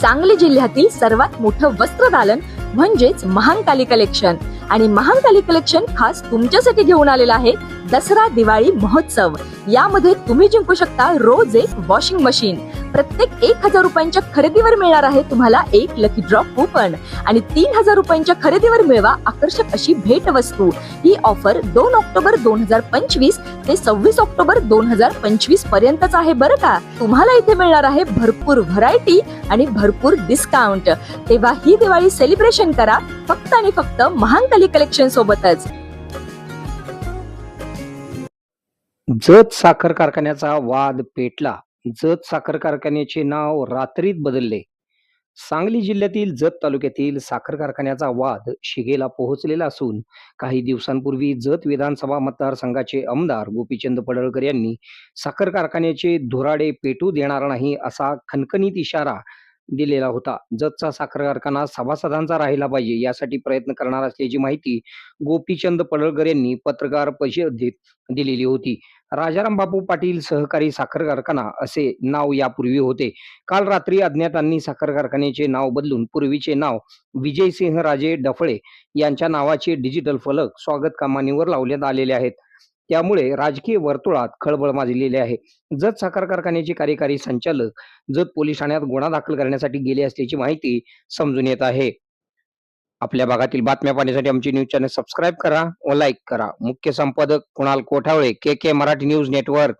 सांगली जिल्ह्यातील सर्वात मोठं वस्त्रदालन म्हणजेच महांकाली कलेक्शन आणि महांकाली कलेक्शन खास तुमच्यासाठी घेऊन आलेला आहे दसरा दिवाळी महोत्सव. यामध्ये तुम्ही जिंकू शकता रोज एक वॉशिंग मशीन प्रत्येक एक हजार रुपयांच्या खरेदीवर मिळणार आहे तुम्हाला एक लकी ड्रॉप कुपन आणि तीन हजार रुपयांच्या खरेदीवर मिळवा आकर्षक अशी भेट वस्तू. ही ऑफर दोन ऑक्टोबर दोन हजार पंचवीस ते सव्वीस ऑक्टोबर दोन हजार पंचवीस पर्यंतच आहे बरं का? तुम्हाला इथे मिळणार आहे भरपूर व्हरायटी आणि भरपूर डिस्काउंट तेव्हा ही दिवाळी सेलिब्रेशन करा. फक्त आणि फक्त महांकाली कलेक्शन सोबतच. जत साखर कारखान्याचा वाद पेटला. जत साखर कारखान्याचे नाव रात्रीत बदलले. सांगली जिल्ह्यातील जत तालुक्यातील साखर कारखान्याचा वाद शिगेला पोहोचलेला असून काही दिवसांपूर्वी जत विधानसभा मतदारसंघाचे आमदार गोपीचंद पडळकर यांनी साखर कारखान्याचे धुराडे पेटू देणार नाही असा खणखणीत इशारा दिलेला होता. जतचा साखर कारखाना सभासदांचा राहिला पाहिजे यासाठी प्रयत्न करणार असल्याची माहिती गोपीचंद पडळकर यांनी पत्रकार परिषदेत दिलेली होती. राजाराम बापू पाटील सहकारी साखर कारखाना असे नाव यापूर्वी होते. काल रात्री अज्ञातांनी साखर कारखान्याचे नाव बदलून पूर्वीचे नाव विजयसिंह राजे डफळे यांच्या नावाचे डिजिटल फलक स्वागत कामानीवर लावण्यात आलेले आहेत. त्यामुळे राजकीय वर्तुळात खळबळ माजलेली आहे. जत साखर कारखान्याचे कार्यकारी संचालक जत पोलीस ठाण्यात गुन्हा दाखल करण्यासाठी गेले असल्याची माहिती समजून येत आहे. आपल्या भागातील बातम्या पाहण्यासाठी आमचे न्यूज चॅनल सबस्क्राईब करा व लाईक करा. मुख्य संपादक Kunal Kothawale K K Marathi news network.